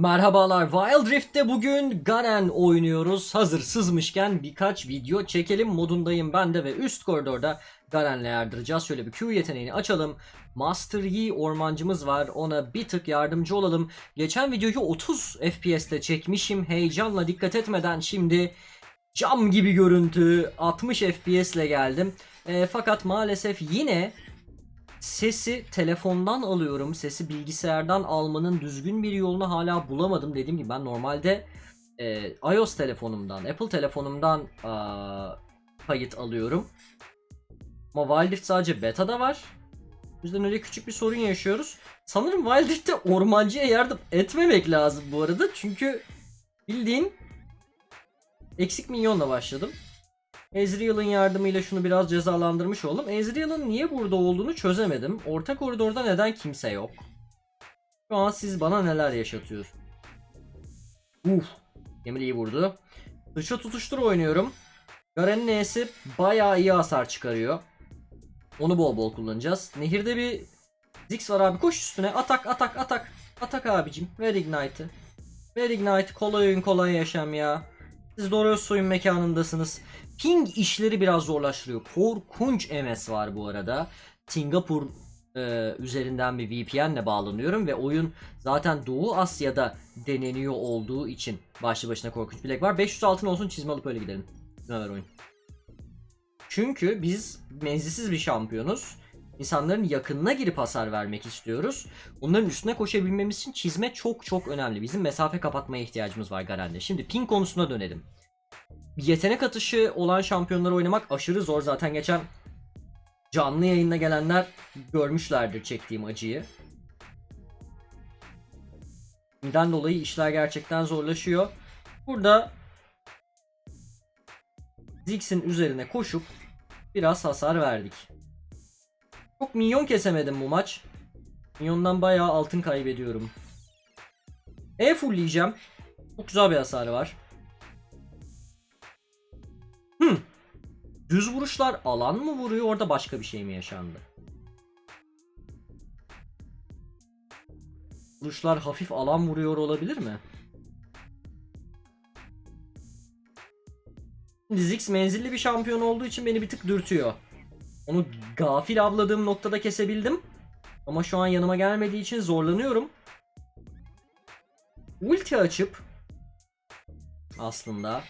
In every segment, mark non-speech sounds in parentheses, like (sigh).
Merhabalar Wild Rift'te bugün Garen oynuyoruz. Hazır sızmışken birkaç video çekelim modundayım ben de ve üst koridorda Garen'le yardıracağız. Şöyle bir Q yeteneğini açalım. Master Yi ormancımız var. Ona bir tık yardımcı olalım. Geçen videoyu 30 FPS'te çekmişim. Heyecanla dikkat etmeden şimdi cam gibi görüntü 60 FPS ile geldim. E, fakat maalesef yine Sesi telefondan alıyorum. Sesi bilgisayardan almanın düzgün bir yolunu hala bulamadım. Dediğim gibi ben normalde e, iOS telefonumdan, Apple telefonumdan aa, kayıt alıyorum. Ama Wild Rift sadece beta'da var. O yüzden öyle küçük bir sorun yaşıyoruz. Sanırım Wild Rift'te ormancıya yardım etmemek lazım bu arada. Çünkü bildiğin eksik minyonla başladım. Ezreal'ın yardımıyla şunu biraz cezalandırmış oldum. Ezreal'ın niye burada olduğunu çözemedim. Orta koridorda neden kimse yok? Şu an siz bana neler yaşatıyorsunuz? Uf. Emir iyi vurdu. Dışa tutuştur oynuyorum. Garen'in E'si bayağı iyi hasar çıkarıyor. Onu bol bol kullanacağız. Nehirde bir Ziggs var abi. Koş üstüne. Atak atak atak. Atak abicim. Ver Ignite'ı. Ver Ignite. Kolay oyun kolay yaşam ya. Siz Dorios soyun mekanındasınız. Ping işleri biraz zorlaştırıyor. Korkunç MS var bu arada. Singapur e, üzerinden bir VPN bağlanıyorum ve oyun zaten Doğu Asya'da deneniyor olduğu için başlı başına korkunç bir lag var. 500 altın olsun çizme alıp öyle gidelim. Ne oyun. Çünkü biz menzilsiz bir şampiyonuz. İnsanların yakınına girip hasar vermek istiyoruz. Onların üstüne koşabilmemiz için çizme çok çok önemli. Bizim mesafe kapatmaya ihtiyacımız var Garen'de. Şimdi ping konusuna dönelim. Yetenek atışı olan şampiyonları oynamak aşırı zor. Zaten geçen canlı yayında gelenler görmüşlerdir çektiğim acıyı. Bundan dolayı işler gerçekten zorlaşıyor. Burada Ziggs'in üzerine koşup biraz hasar verdik. Çok minyon kesemedim bu maç. Minyondan bayağı altın kaybediyorum. E fullleyeceğim. Çok güzel bir hasarı var. Hmm. Düz vuruşlar alan mı vuruyor orada başka bir şey mi yaşandı? Vuruşlar hafif alan vuruyor olabilir mi? Ziggs menzilli bir şampiyon olduğu için beni bir tık dürtüyor. Onu gafil avladığım noktada kesebildim. Ama şu an yanıma gelmediği için zorlanıyorum. Ulti açıp aslında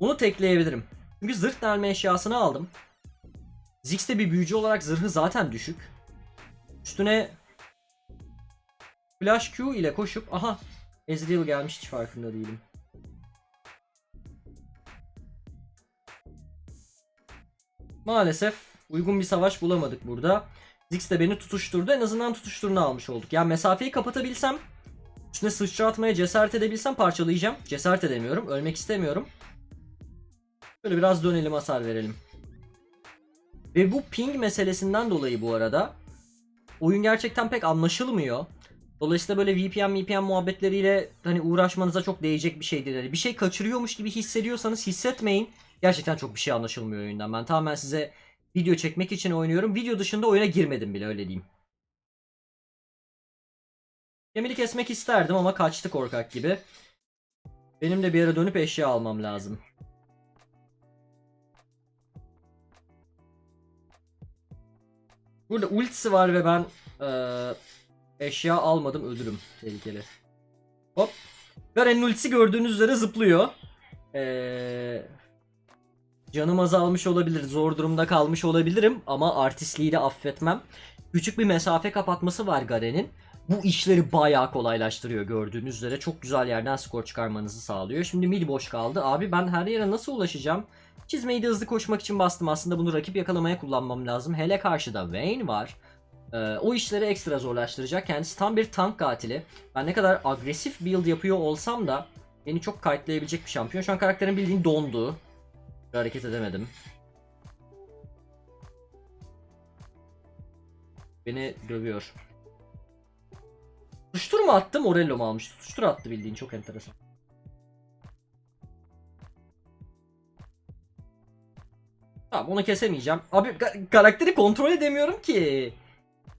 bunu tekleyebilirim. Çünkü zırh delme eşyasını aldım. Ziggs de bir büyücü olarak zırhı zaten düşük. Üstüne Flash Q ile koşup aha Ezreal gelmiş hiç farkında değilim. Maalesef uygun bir savaş bulamadık burada. Ziggs de beni tutuşturdu. En azından tutuşturunu almış olduk. Yani mesafeyi kapatabilsem üstüne sıçra atmaya cesaret edebilsem parçalayacağım. Cesaret edemiyorum. Ölmek istemiyorum. Böyle biraz dönelim hasar verelim. Ve bu ping meselesinden dolayı bu arada oyun gerçekten pek anlaşılmıyor. Dolayısıyla böyle VPN VPN muhabbetleriyle hani uğraşmanıza çok değecek bir şey. Yani bir şey kaçırıyormuş gibi hissediyorsanız hissetmeyin. Gerçekten çok bir şey anlaşılmıyor oyundan. Ben tamamen size video çekmek için oynuyorum. Video dışında oyuna girmedim bile öyle diyeyim. Gemili kesmek isterdim ama kaçtı korkak gibi. Benim de bir yere dönüp eşya almam lazım. Burada ultisi var ve ben eee, eşya almadım ölürüm. Tehlikeli. Hop. Garen'in ultisi gördüğünüz üzere zıplıyor. Eee Canım azalmış olabilir, zor durumda kalmış olabilirim ama artistliği de affetmem. Küçük bir mesafe kapatması var Garen'in. Bu işleri bayağı kolaylaştırıyor gördüğünüz üzere. Çok güzel yerden skor çıkarmanızı sağlıyor. Şimdi mid boş kaldı. Abi ben her yere nasıl ulaşacağım? Çizmeyi de hızlı koşmak için bastım. Aslında bunu rakip yakalamaya kullanmam lazım. Hele karşıda Vayne var. Ee, o işleri ekstra zorlaştıracak. Kendisi tam bir tank katili. Ben ne kadar agresif build yapıyor olsam da beni çok kayıtlayabilecek bir şampiyon. Şu an karakterin bildiğin dondu. Hareket edemedim. Beni dövüyor. Tutuştur mu attı Morello mu almış? Tutuştur attı bildiğin çok enteresan. Tamam onu kesemeyeceğim. Abi ka- karakteri kontrol edemiyorum ki.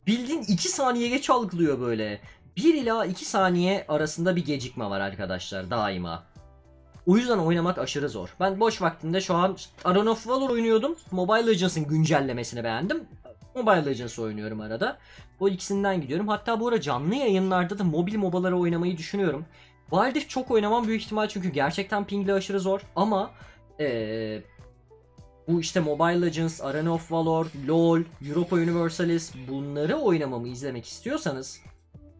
Bildiğin 2 saniye geç algılıyor böyle. 1 ila 2 saniye arasında bir gecikme var arkadaşlar daima. O yüzden oynamak aşırı zor. Ben boş vaktimde şu an Arena of Valor oynuyordum. Mobile Legends'ın güncellemesini beğendim. Mobile Legends oynuyorum arada. O ikisinden gidiyorum. Hatta bu ara canlı yayınlarda da mobil mobaları oynamayı düşünüyorum. Rift çok oynamam büyük ihtimal çünkü gerçekten pingle aşırı zor. Ama eee, bu işte Mobile Legends, Arena of Valor, LoL, Europa Universalis bunları oynamamı izlemek istiyorsanız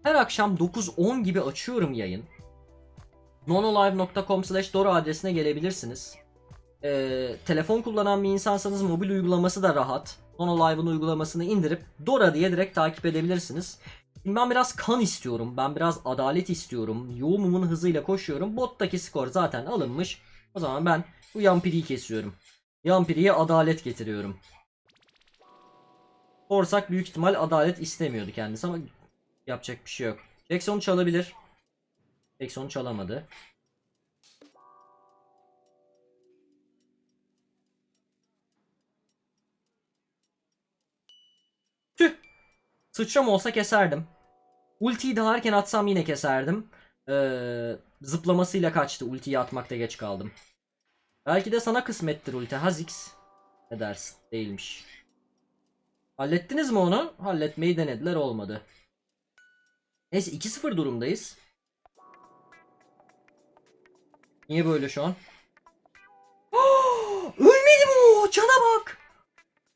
her akşam 9-10 gibi açıyorum yayın. nonolive.com slash doro adresine gelebilirsiniz. Ee, telefon kullanan bir insansanız mobil uygulaması da rahat. Nonolive'ın uygulamasını indirip Dora diye direkt takip edebilirsiniz. Şimdi ben biraz kan istiyorum. Ben biraz adalet istiyorum. Yoğumumun hızıyla koşuyorum. Bottaki skor zaten alınmış. O zaman ben bu Yampiri'yi kesiyorum. Yampiri'ye adalet getiriyorum. Sorsak büyük ihtimal adalet istemiyordu kendisi ama yapacak bir şey yok. Jackson çalabilir. Jackson çalamadı. Tüh. Sıçram olsa keserdim. Ultiyi daha atsam yine keserdim. Ee, zıplamasıyla kaçtı. Ultiyi atmakta geç kaldım. Belki de sana kısmettir ulti. Hazix. Ne dersin? Değilmiş. Hallettiniz mi onu? Halletmeyi denediler olmadı. Neyse 2-0 durumdayız. Niye böyle şu an? (gasps) Ölmedi o? Cana bak.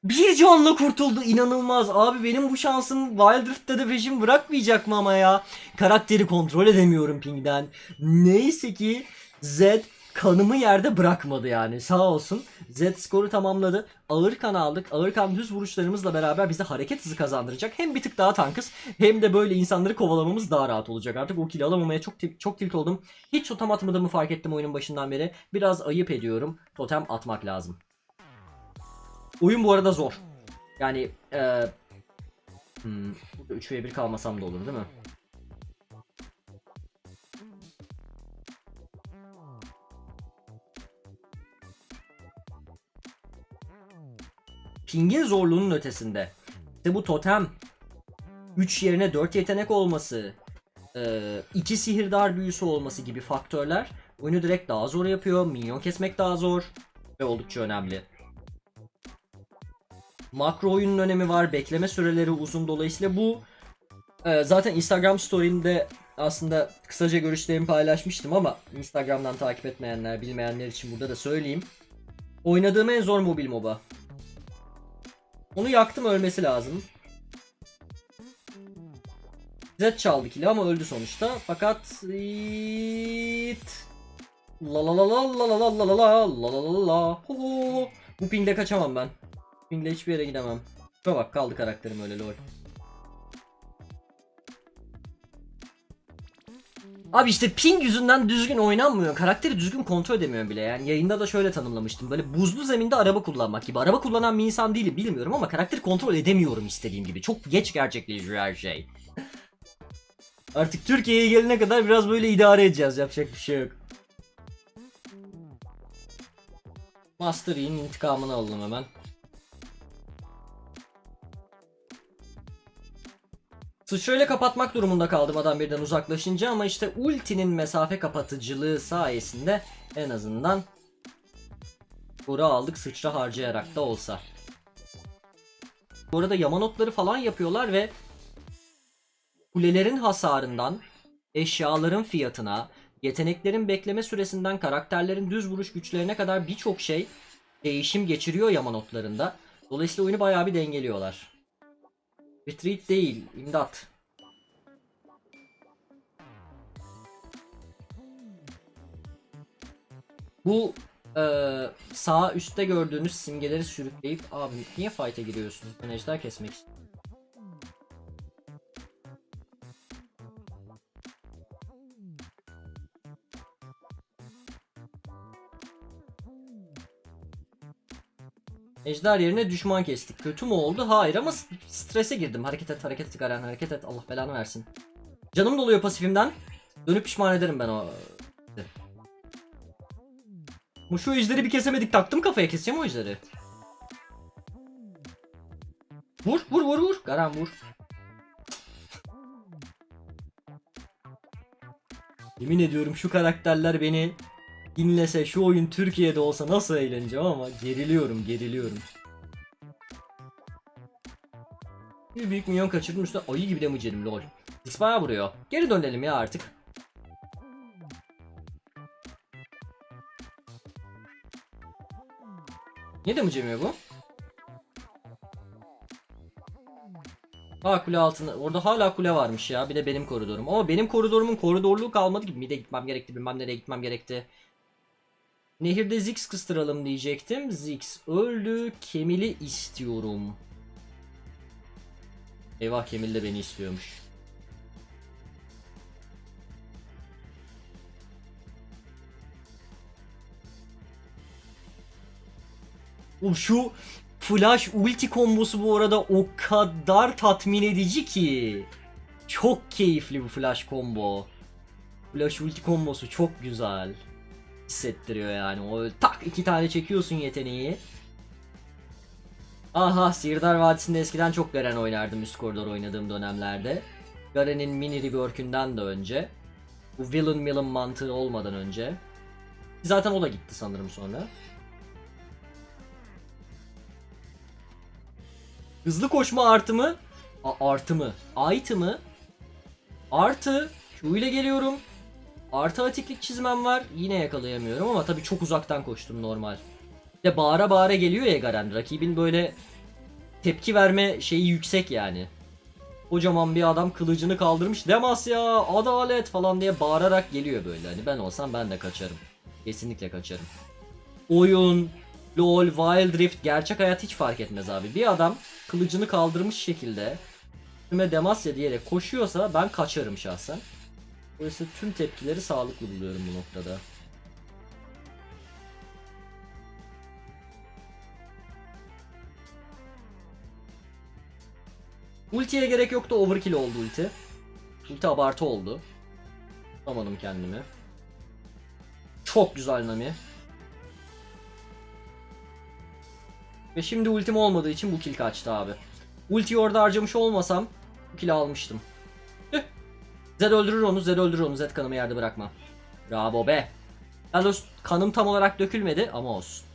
Bir canla kurtuldu inanılmaz. Abi benim bu şansım Wild Rift'te de peşim bırakmayacak mı ama ya? Karakteri kontrol edemiyorum pingden. Neyse ki Z kanımı yerde bırakmadı yani sağ olsun. Z skoru tamamladı. Ağır kan aldık. Ağır kan düz vuruşlarımızla beraber bize hareket hızı kazandıracak. Hem bir tık daha tankız hem de böyle insanları kovalamamız daha rahat olacak. Artık o kill alamamaya çok çok tilt oldum. Hiç totem atmadığımı fark ettim oyunun başından beri. Biraz ayıp ediyorum. Totem atmak lazım. Oyun bu arada zor. Yani eee hmm, burada 3 v 1 kalmasam da olur değil mi? Ping'in zorluğunun ötesinde. İşte bu totem 3 yerine 4 yetenek olması, 2 sihirdar büyüsü olması gibi faktörler oyunu direkt daha zor yapıyor. Minyon kesmek daha zor ve oldukça önemli. Makro oyunun önemi var. Bekleme süreleri uzun. Dolayısıyla bu e, zaten Instagram story'imde aslında kısaca görüşlerimi paylaşmıştım ama Instagram'dan takip etmeyenler, bilmeyenler için burada da söyleyeyim. Oynadığım en zor mobil MOBA. Onu yaktım ölmesi lazım. Z çaldı kili ama öldü sonuçta. Fakat it la la la la la la la la la la la la la ho. Bu pingle kaçamam ben. Pingle hiçbir yere gidemem. Şuna bak kaldı karakterim öyle lol. Abi işte ping yüzünden düzgün oynanmıyor. Karakteri düzgün kontrol edemiyorum bile. Yani yayında da şöyle tanımlamıştım. Böyle buzlu zeminde araba kullanmak gibi. Araba kullanan bir insan değilim bilmiyorum ama karakteri kontrol edemiyorum istediğim gibi. Çok geç gerçekleşiyor her şey. Artık Türkiye'ye gelene kadar biraz böyle idare edeceğiz. Yapacak bir şey yok. Master Yi'nin intikamını alalım hemen. Sıçrayla kapatmak durumunda kaldım adam birden uzaklaşınca ama işte ultinin mesafe kapatıcılığı sayesinde en azından skoru aldık sıçra harcayarak da olsa. Bu arada yamanotları falan yapıyorlar ve kulelerin hasarından, eşyaların fiyatına, yeteneklerin bekleme süresinden karakterlerin düz vuruş güçlerine kadar birçok şey değişim geçiriyor yamanotlarında. Dolayısıyla oyunu bayağı bir dengeliyorlar. Retreat değil, imdat. Bu eee, sağ üstte gördüğünüz simgeleri sürükleyip abi niye fight'e giriyorsunuz? Ben ejder kesmek istiyorum. Ejder yerine düşman kestik. Kötü mü oldu? Hayır ama strese girdim. Hareket et, hareket et Garen, hareket et. Allah belanı versin. Canım doluyor pasifimden. Dönüp pişman ederim ben o. Bu şu ejderi bir kesemedik. Taktım kafaya keseceğim o ejderi. Vur, vur, vur, vur. Garen vur. Yemin ediyorum şu karakterler beni dinlese şu oyun Türkiye'de olsa nasıl eğleneceğim ama geriliyorum geriliyorum. Bir büyük milyon kaçırdım üstüne ayı gibi de mıcerim lol. Bayağı vuruyor. Geri dönelim ya artık. Niye de mıcemiyor bu? Aa kule altında. Orada hala kule varmış ya. Bir de benim koridorum. Ama benim koridorumun koridorluğu kalmadı gibi. Mide gitmem gerekti. Bilmem nereye gitmem gerekti. Nehirde Ziggs kıstıralım diyecektim. Ziggs öldü. Kemil'i istiyorum. Eyvah Kemil de beni istiyormuş. O şu flash ulti kombosu bu arada o kadar tatmin edici ki. Çok keyifli bu flash combo. Flash ulti kombosu çok güzel. Hissettiriyor yani. O tak iki tane çekiyorsun yeteneği. Aha Sirdar Vadisi'nde eskiden çok Garen oynardım üst koridor oynadığım dönemlerde. Garen'in mini rework'ünden de önce. Bu villain villain mantığı olmadan önce. Zaten o da gitti sanırım sonra. Hızlı koşma artı mı? A- artı mı? Item mı? Artı Q ile geliyorum. Artı atiklik çizmem var. Yine yakalayamıyorum ama tabii çok uzaktan koştum normal. Bir de bağıra bağıra geliyor ya Garen. Rakibin böyle tepki verme şeyi yüksek yani. Kocaman bir adam kılıcını kaldırmış. Demasya, adalet falan diye bağırarak geliyor böyle. Hani ben olsam ben de kaçarım. Kesinlikle kaçarım. Oyun, LoL, Wild Rift gerçek hayat hiç fark etmez abi. Bir adam kılıcını kaldırmış şekilde üstüme Demasya diyerek koşuyorsa ben kaçarım şahsen. Dolayısıyla tüm tepkileri sağlıklı buluyorum bu noktada. Ultiye gerek yoktu overkill oldu ulti. Ulti abartı oldu. Tutamadım kendimi. Çok güzel Nami. Ve şimdi ultim olmadığı için bu kill kaçtı abi. Ultiyi orada harcamış olmasam bu kill'i almıştım. Zed öldürür onu, Zed öldürür onu. Zed kanımı yerde bırakma. Bravo be. Ben kanım tam olarak dökülmedi ama olsun.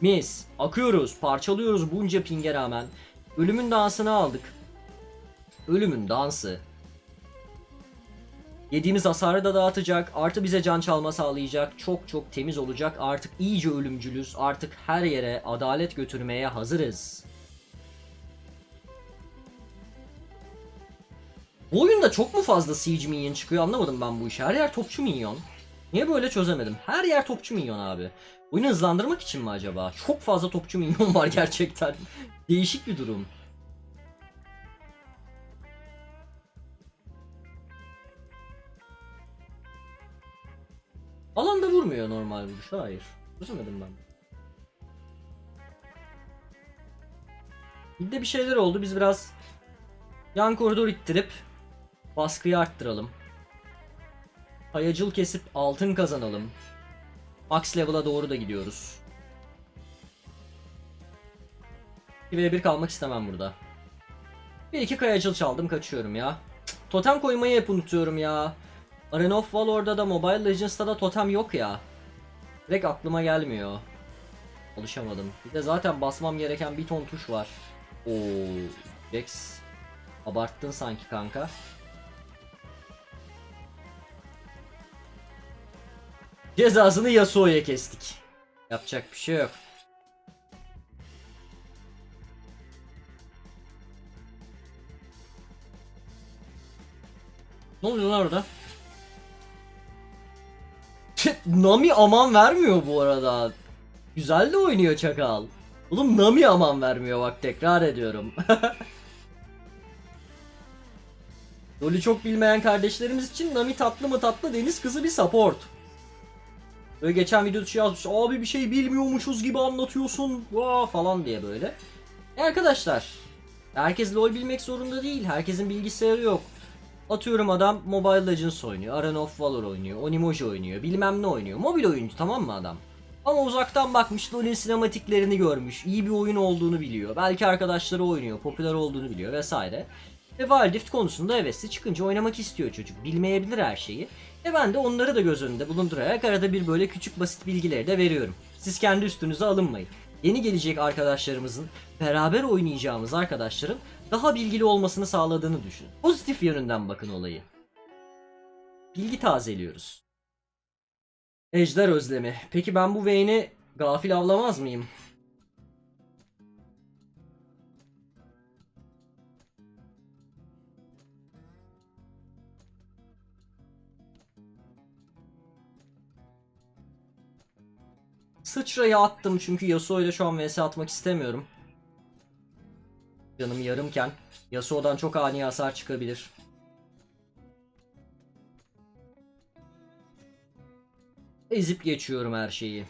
Mis. Akıyoruz, parçalıyoruz bunca pinge rağmen. Ölümün dansını aldık. Ölümün dansı. Yediğimiz hasarı da dağıtacak. Artı bize can çalma sağlayacak. Çok çok temiz olacak. Artık iyice ölümcülüz. Artık her yere adalet götürmeye hazırız. Bu oyunda çok mu fazla siege minyon çıkıyor anlamadım ben bu işi. Her yer topçu minyon. Niye böyle çözemedim? Her yer topçu minyon abi. Oyunu hızlandırmak için mi acaba? Çok fazla topçu minyon var (laughs) gerçekten. Değişik bir durum. Alanda vurmuyor normal vuruş. Hayır. Çözemedim ben. Bir de bir şeyler oldu. Biz biraz yan koridor ittirip baskıyı arttıralım. Kayacıl kesip altın kazanalım. Max level'a doğru da gidiyoruz. 1v1 kalmak istemem burada. Bir iki kayacıl çaldım kaçıyorum ya. Totem koymayı hep unutuyorum ya. Arena of Valor'da da Mobile Legends'ta da totem yok ya. Direkt aklıma gelmiyor. Alışamadım. Bir de zaten basmam gereken bir ton tuş var. Oo, Jax. Abarttın sanki kanka. Cezasını Yasuo'ya kestik. Yapacak bir şey yok. Ne oluyor lan orada? Nami aman vermiyor bu arada. Güzel de oynuyor Çakal. Oğlum Nami aman vermiyor bak tekrar ediyorum. (laughs) LoL'ü çok bilmeyen kardeşlerimiz için Nami tatlı mı tatlı deniz kızı bir support. Böyle geçen video dışı yazmış abi bir şey bilmiyormuşuz gibi anlatıyorsun Vaa falan diye böyle. E arkadaşlar herkes LoL bilmek zorunda değil. Herkesin bilgisayarı yok. Atıyorum adam Mobile Legends oynuyor, Arena of Valor oynuyor, Onimoji oynuyor, bilmem ne oynuyor. Mobil oyuncu tamam mı adam? Ama uzaktan bakmış LoL'ün sinematiklerini görmüş, iyi bir oyun olduğunu biliyor. Belki arkadaşları oynuyor, popüler olduğunu biliyor vesaire. Ve Wild Rift konusunda hevesli çıkınca oynamak istiyor çocuk. Bilmeyebilir her şeyi. Ve ben de onları da göz önünde bulundurarak arada bir böyle küçük basit bilgileri de veriyorum. Siz kendi üstünüze alınmayın. Yeni gelecek arkadaşlarımızın, beraber oynayacağımız arkadaşların daha bilgili olmasını sağladığını düşün. Pozitif yönünden bakın olayı. Bilgi tazeliyoruz. Ejder özlemi. Peki ben bu Vayne'i gafil avlamaz mıyım? Sıçrayı attım çünkü Yasuo ile şu an vs atmak istemiyorum. Canım yarımken Yasuo'dan çok ani hasar çıkabilir. Ezip geçiyorum her şeyi.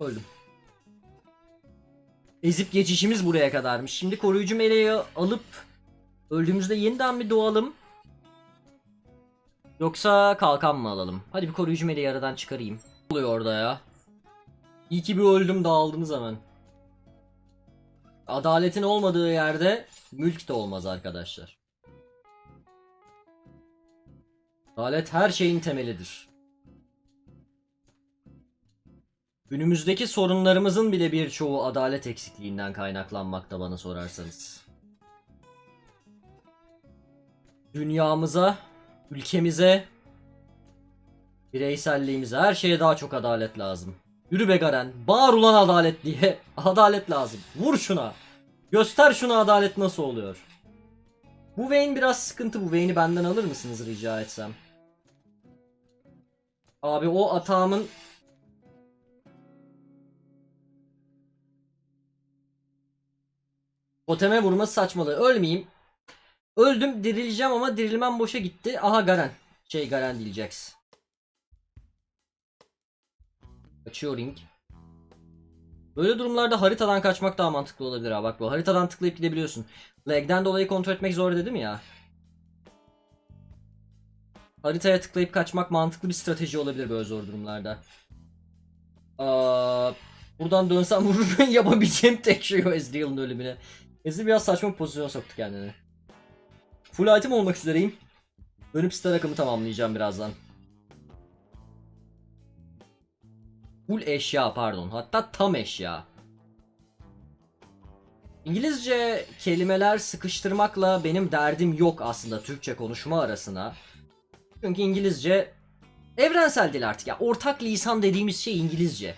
Öldüm. Ezip geçişimiz buraya kadarmış. Şimdi koruyucu meleği alıp öldüğümüzde yeniden bir doğalım. Yoksa kalkan mı alalım? Hadi bir koruyucu meleği aradan çıkarayım. Ne oluyor orada ya? İyi ki bir öldüm dağıldınız hemen. Adaletin olmadığı yerde mülk de olmaz arkadaşlar. Adalet her şeyin temelidir. Günümüzdeki sorunlarımızın bile birçoğu adalet eksikliğinden kaynaklanmakta bana sorarsanız. Dünyamıza, ülkemize, bireyselliğimize, her şeye daha çok adalet lazım. Yürü be Garen, bağır ulan adalet diye. (laughs) Adalet lazım. Vur şuna. Göster şuna adalet nasıl oluyor. Bu Vayne biraz sıkıntı. Bu Vayne'i benden alır mısınız rica etsem? Abi o atağımın Toteme vurması saçmalığı. Ölmeyeyim. Öldüm dirileceğim ama dirilmem boşa gitti. Aha Garen. Şey Garen Jax. Kaçıyor ring. Böyle durumlarda haritadan kaçmak daha mantıklı olabilir ha. Bak bu haritadan tıklayıp gidebiliyorsun. Lag'den dolayı kontrol etmek zor dedim ya. Haritaya tıklayıp kaçmak mantıklı bir strateji olabilir böyle zor durumlarda. Aa, buradan dönsem (laughs) vururum yapabileceğim tek şey o Ezreal'ın ölümüne. Ezreal biraz saçma bir pozisyon soktu kendini. Full item olmak üzereyim. Dönüp star akımı tamamlayacağım birazdan. Full eşya pardon. Hatta tam eşya. İngilizce kelimeler sıkıştırmakla benim derdim yok aslında Türkçe konuşma arasına. Çünkü İngilizce evrensel dil artık ya. Ortak lisan dediğimiz şey İngilizce.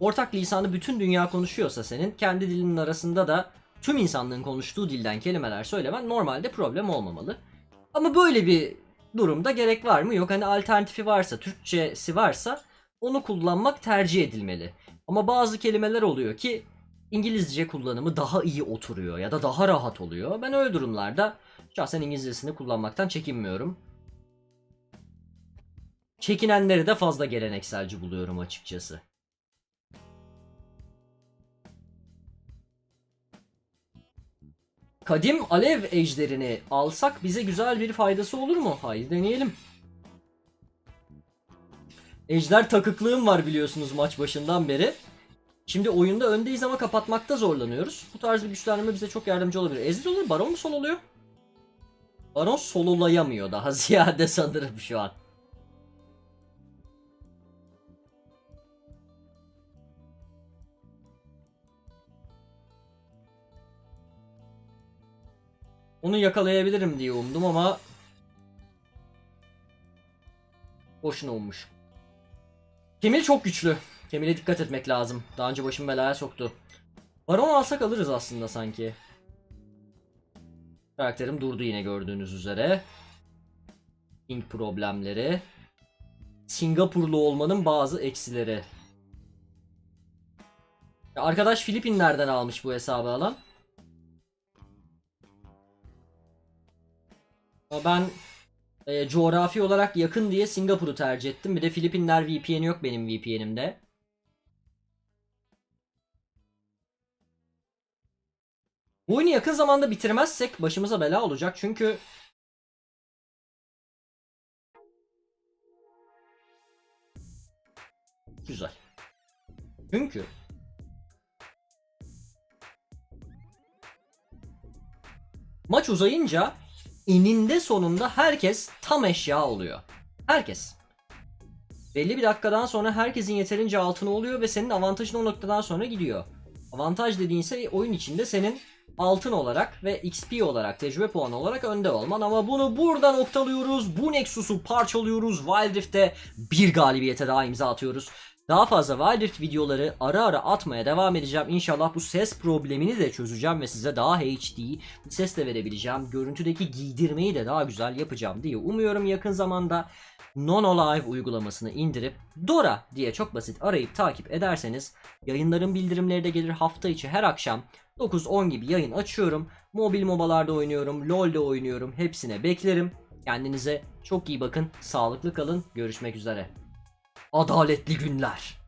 Ortak lisanı bütün dünya konuşuyorsa senin kendi dilinin arasında da tüm insanlığın konuştuğu dilden kelimeler söylemen normalde problem olmamalı. Ama böyle bir durumda gerek var mı? Yok hani alternatifi varsa, Türkçesi varsa onu kullanmak tercih edilmeli. Ama bazı kelimeler oluyor ki İngilizce kullanımı daha iyi oturuyor ya da daha rahat oluyor. Ben öyle durumlarda şahsen İngilizcesini kullanmaktan çekinmiyorum. Çekinenleri de fazla gelenekselci buluyorum açıkçası. Kadim alev ejderini alsak bize güzel bir faydası olur mu? Haydi deneyelim. Ejder takıklığım var biliyorsunuz maç başından beri. Şimdi oyunda öndeyiz ama kapatmakta zorlanıyoruz. Bu tarz bir güçlendirme bize çok yardımcı olabilir. Ezreal olur, Baron mu sol oluyor? Baron sololayamıyor daha (laughs) ziyade sanırım şu an. Onu yakalayabilirim diye umdum ama boşuna olmuş. Kemil çok güçlü. Kemil'e dikkat etmek lazım. Daha önce başım belaya soktu. Baron alsak alırız aslında sanki. Karakterim durdu yine gördüğünüz üzere. King problemleri. Singapurlu olmanın bazı eksileri. Arkadaş Filipinler'den almış bu hesabı alan. Ben e, coğrafi olarak yakın diye Singapur'u tercih ettim. Bir de Filipinler VPN yok benim VPN'imde. Bu oyunu yakın zamanda bitirmezsek başımıza bela olacak çünkü Güzel. Çünkü maç uzayınca eninde sonunda herkes tam eşya oluyor. Herkes. Belli bir dakikadan sonra herkesin yeterince altını oluyor ve senin avantajın o noktadan sonra gidiyor. Avantaj dediğinse oyun içinde senin altın olarak ve XP olarak, tecrübe puanı olarak önde olman ama bunu burada noktalıyoruz. Bu Nexus'u parçalıyoruz. Wild Rift'te bir galibiyete daha imza atıyoruz. Daha fazla Wild Rift videoları ara ara atmaya devam edeceğim. İnşallah bu ses problemini de çözeceğim ve size daha HD ses de verebileceğim. Görüntüdeki giydirmeyi de daha güzel yapacağım diye umuyorum yakın zamanda. Nono Live uygulamasını indirip Dora diye çok basit arayıp takip ederseniz yayınların bildirimleri de gelir hafta içi her akşam 9-10 gibi yayın açıyorum. Mobil mobalarda oynuyorum, LoL'de oynuyorum. Hepsine beklerim. Kendinize çok iyi bakın. Sağlıklı kalın. Görüşmek üzere. Adaletli günler.